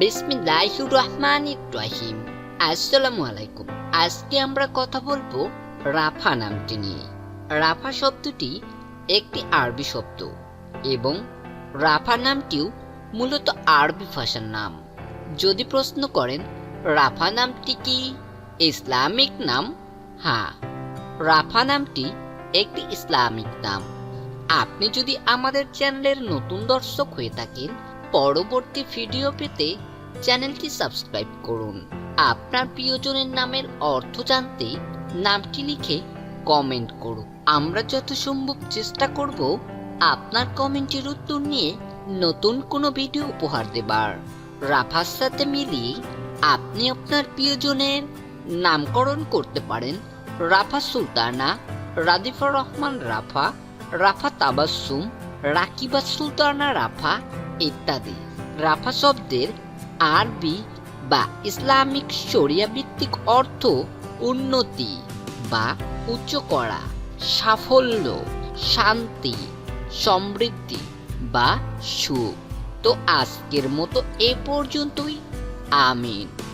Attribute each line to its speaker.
Speaker 1: বিসমিল্লাহির রহমানির রহিম। আসসালামু আলাইকুম আজকে আমরা কথা বলব রাফা নামটি নিয়ে। রাফা শব্দটি একটি আরবি শব্দ এবং রাফা নামটিও মূলত আরবি ভাষার নাম। যদি প্রশ্ন করেন, রাফা নামটি কি? ইসলামিক নাম? হ্যাঁ রাফা নামটি একটি ইসলামিক নাম। আপনি যদি আমাদের চ্যানেলের নতুন দর্শক হয়ে থাকেন, পরবর্তী ভিডিও পেতে চ্যানেলটি সাবস্ক্রাইব করুন। আপনার প্রিয়জনের নামের অর্থ জানতে নামটি লিখে কমেন্ট করুন। আমরা যত সম্ভব চেষ্টা করব আপনার কমেন্টের উত্তর নিয়ে নতুন কোনো ভিডিও উপহার দেবার। রাফার সাথে মিলিয়ে আপনি আপনার প্রিয়জনের নামকরণ করতে পারেন। রাফা সুলতানা, রাদিফা রহমান রাফা রাফা তাবাসুম রাকিবা সুলতানা রাফা ইত্যাদি। রাফা শব্দের আরবি বা ইসলামিক শরিয়া ভিত্তিক অর্থ উন্নতি বা উচ্চ করা, সাফল্য, শান্তি, সমৃদ্ধি বা সুখ। তো আজকের মতো এ পর্যন্তই। আমিন।